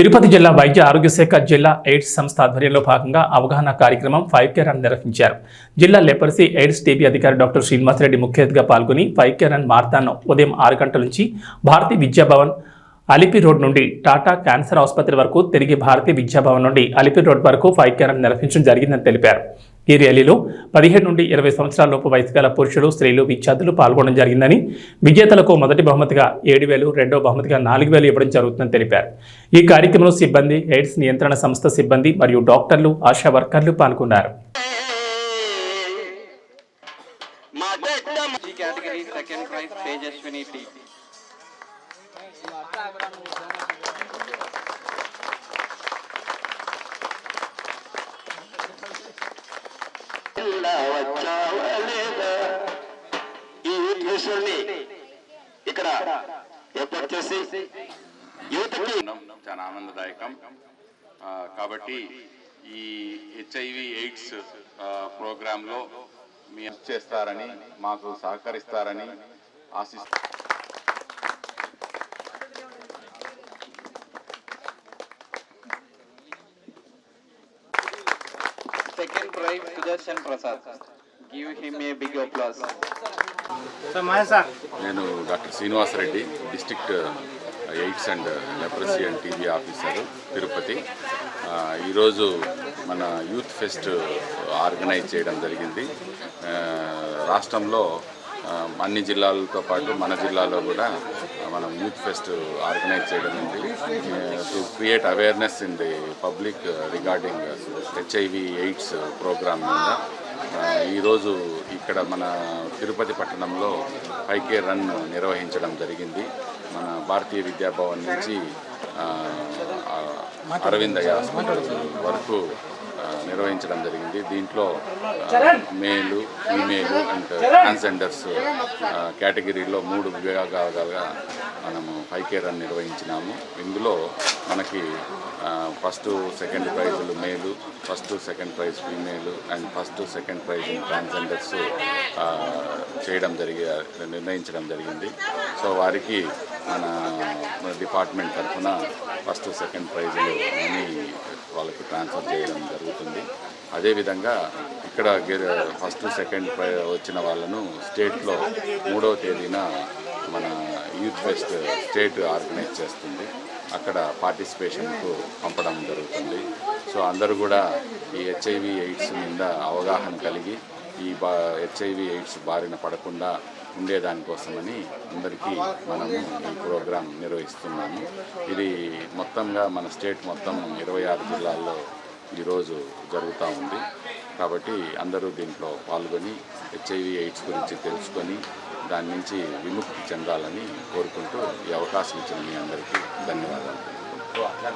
తిరుపతి జిల్లా వైద్య ఆరోగ్య శాఖ జిల్లా ఎయిడ్స్ సంస్థ ఆధ్వర్యంలో భాగంగా అవగాహన కార్యక్రమం ఫైవ్ కేర్ రన్ నిర్వహించారు. జిల్లా లెపర్సీ ఎయిడ్స్ టీబీ అధికారి డాక్టర్ శ్రీనివాసరెడ్డి ముఖ్య అతిథిగా పాల్గొని ఫైవ్ కేర్ రన్ మారథాన్ను ఉదయం ఆరు గంటల నుంచి భారతీ విద్యాభవన్ అలిపి రోడ్ నుండి టాటా క్యాన్సర్ ఆసుపత్రి వరకు తిరిగి భారతీయ విద్యాభవన్ నుండి అలిపి రోడ్ వరకు ఫైవ్ కేర్ రన్ నిర్వహించడం జరిగిందని తెలిపారు. ఈ ర్యాలీలో పదిహేడు నుండి ఇరవై సంవత్సరాల లోపు వయసు గల పురుషులు స్త్రీలు విద్యార్థులు పాల్గొనడం జరిగిందని విజేతలకు మొదటి బహుమతిగా ఏడు వేలు రెండో బహుమతిగా నాలుగు వేలు ఇవ్వడం జరుగుతుందని తెలిపారు. ఈ కార్యక్రమంలో సిబ్బంది ఎయిడ్స్ నియంత్రణ సంస్థ సిబ్బంది మరియు డాక్టర్లు ఆశా వర్కర్లు పాల్గొన్నారు. సెకండ్ ప్రైజ్ తేజస్విని ఇలా వచ్చావా లేదా? ఈ యూత్ మిషన్ని ఇక్కడ ఏర్పాటు చేసి యువతకి చాలా ఆనందదాయకం. కాబట్టి ఈ హెచ్ఐవి ఎయిడ్స్ ప్రోగ్రాంలో మీ చేస్తారని మాకు సహకరిస్తారని ఆశిస్తూ second prize Sudarshan Prasad give him a big applause నేను doctor Srinivasareddy district AIDS and leprosy and TB officer Tirupati. ఈరోజు మన యూత్ ఫెస్ట్ ఆర్గనైజ్ చేయడం జరిగింది. ఆ, రాష్ట్రంలో అన్ని జిల్లాలతో పాటు మన జిల్లాలో కూడా మనం యూత్ ఫెస్ట్ ఆర్గనైజ్ చేయడం ఉంది to create awareness in the public regarding HIV AIDS programme మీద. ఈరోజు ఇక్కడ మన తిరుపతి పట్టణంలో పైకే రన్ నిర్వహించడం జరిగింది. మన భారతీయ విద్యాభవన్ నుంచి అరవింద వరకు నిర్వహించడం జరిగింది. దీంట్లో మేలు ఫీమేలు అండ్ ట్రాన్స్జెండర్స్ కేటగిరీలో మూడు విభాగాలుగా మనము పైకే రన్ నిర్వహించినాము. ఇందులో మనకి ఫస్ట్ సెకండ్ ప్రైజులు male first second prize female and first second prize transgenders చేయడం జరిగి నిర్ణయించడం జరిగింది. సో వారికి మన డిపార్ట్మెంట్ తరఫున ఫస్ట్ సెకండ్ ప్రైజులు అన్నీ వాళ్ళకి ట్రాన్స్ఫర్ చేయడం జరుగుతుంది. అదేవిధంగా ఇక్కడ ఫస్ట్ సెకండ్ ప్రై వచ్చిన వాళ్ళను స్టేట్లో మూడవ తేదీన మన యూత్ ఫెస్ట్ స్టేట్ ఆర్గనైజ్ చేస్తుంది. అక్కడ పార్టిసిపేషన్కు పంపడం జరుగుతుంది. సో అందరూ కూడా ఈ హెచ్ఐవి ఎయిడ్స్ మీద అవగాహన కలిగి ఈ బా హెచ్ఐవి ఎయిడ్స్ బారిన పడకుండా ఉండేదానికోసమని అందరికీ మనము ఈ ప్రోగ్రాం నిర్వహిస్తున్నాము. ఇది మొత్తంగా మన స్టేట్ మొత్తం ఇరవై ఆరు జిల్లాల్లో ఈరోజు జరుగుతూ ఉంది. కాబట్టి అందరూ దీంట్లో పాల్గొని హెచ్ఐవి ఎయిడ్స్ గురించి తెలుసుకొని దాని నుంచి విముక్తి చెందాలని కోరుకుంటూ ఈ అవకాశం ఇచ్చిన మీ అందరికీ ధన్యవాదాలు.